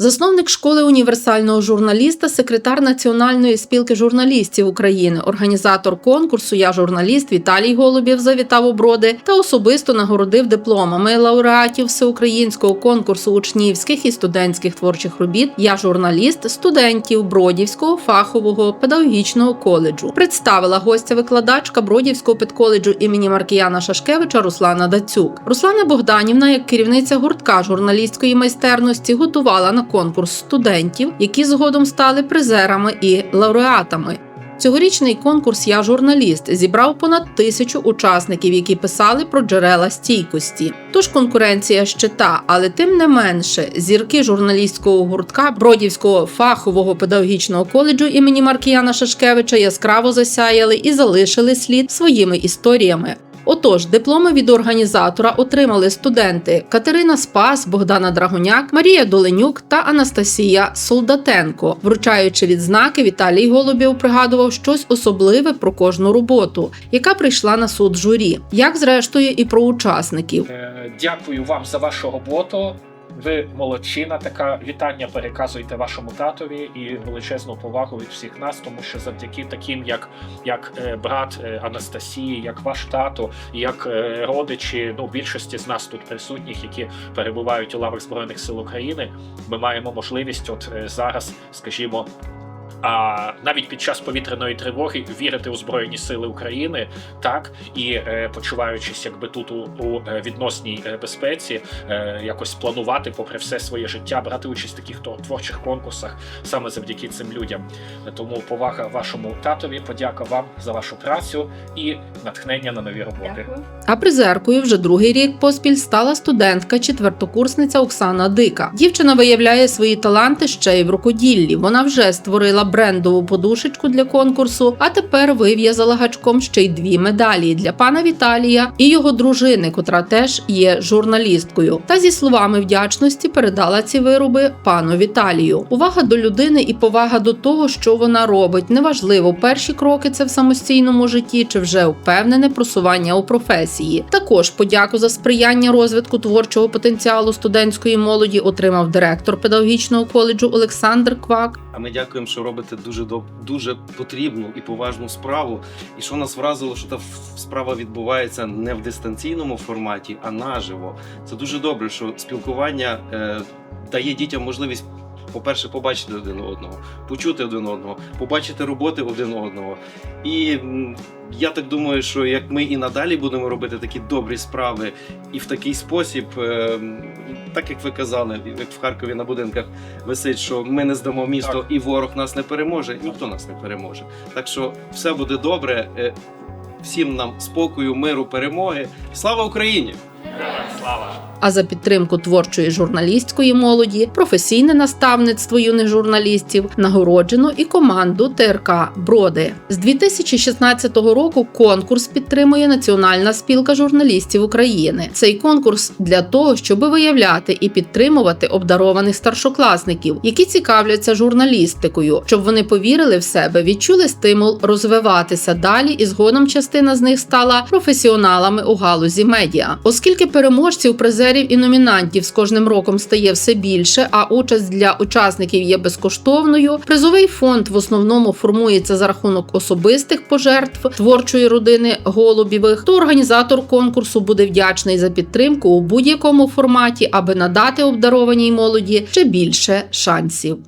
Засновник школи універсального журналіста, секретар Національної спілки журналістів України, організатор конкурсу Я журналіст Віталій Голубєв завітав у броди та особисто нагородив дипломами лауреатів всеукраїнського конкурсу учнівських і студентських творчих робіт Я журналіст студентів Бродівського фахового педагогічного коледжу. Представила гостя викладачка Бродівського педколеджу імені Маркіяна Шашкевича Руслана Дацюк. Руслана Богданівна, як керівниця гуртка журналістської майстерності, готувала на конкурс студентів, які згодом стали призерами і лауреатами. Цьогорічний конкурс Я журналіст зібрав понад тисячу учасників, які писали про джерела стійкості. Тож конкуренція ще та, але тим не менше, зірки журналістського гуртка Бродівського фахового педагогічного коледжу імені Маркіяна Шашкевича яскраво засяяли і залишили слід своїми історіями. Отож, дипломи від організатора отримали студенти Катерина Спас, Богдана Драгоняк, Марія Доленюк та Анастасія Солдатенко. Вручаючи відзнаки, Віталій Голубєв пригадував щось особливе про кожну роботу, яка прийшла на суд журі, як зрештою і про учасників. Е, Дякую вам за вашу роботу. Ви молодчина. Така вітання переказуйте вашому татові і величезну повагу від всіх нас, тому що завдяки таким, як, як е, брат е, Анастасії, як ваш тато, як е, родичі, ну більшості з нас тут присутніх, які перебувають у лавах збройних сил України, ми маємо можливість, от зараз, скажімо. А навіть під час повітряної тривоги вірити у збройні сили України, так і е, почуваючись, якби тут у, у е, відносній е, безпеці, е, якось планувати, попри все своє життя, брати участь в таких творчих конкурсах саме завдяки цим людям. Тому повага вашому татові, подяка вам за вашу працю і натхнення на нові роботи. А призеркою вже другий рік поспіль стала студентка, четвертокурсниця Оксана Дика. Дівчина виявляє свої таланти ще й в рукоділлі. Вона вже створила брендову подушечку для конкурсу, а тепер вив'язала гачком ще й дві медалі для пана Віталія і його дружини, котра теж є журналісткою. Та зі словами вдячності передала ці вироби пану Віталію. Увага до людини і повага до того, що вона робить. Неважливо, перші кроки це в самостійному житті чи вже впевнене просування у професії. Також подяку за сприяння розвитку творчого потенціалу студентської молоді отримав директор педагогічного коледжу Олександр Квак. А ми дякуємо, що робите дуже до дуже потрібну і поважну справу. І що нас вразило, що та справа відбувається не в дистанційному форматі, а наживо. Це дуже добре, що спілкування е, дає дітям можливість. По-перше, побачити один одного, почути один одного, побачити роботи один одного. І я так думаю, що як ми і надалі будемо робити такі добрі справи і в такий спосіб, е, так як ви казали, як в Харкові на будинках висить, що ми не здамо місто Так. і ворог нас не переможе, ніхто нас не переможе. Так що все буде добре. е, Всім нам спокою, миру, перемоги. Слава Україні! Слава! А за підтримку творчої журналістської молоді, професійне наставництво юних журналістів нагороджено і команду ТРК Броди. З 2016 року конкурс підтримує Національна спілка журналістів України. Цей конкурс для того, щоб виявляти і підтримувати обдарованих старшокласників, які цікавляться журналістикою, щоб вони повірили в себе, відчули стимул розвиватися далі, і згодом частина з них стала професіоналами у галузі медіа, оскільки переможців, призерів і номінантів з кожним роком стає все більше, а участь для учасників є безкоштовною. Призовий фонд в основному формується за рахунок особистих пожертв творчої родини Голубівих. То організатор конкурсу буде вдячний за підтримку у будь-якому форматі, аби надати обдарованій молоді ще більше шансів.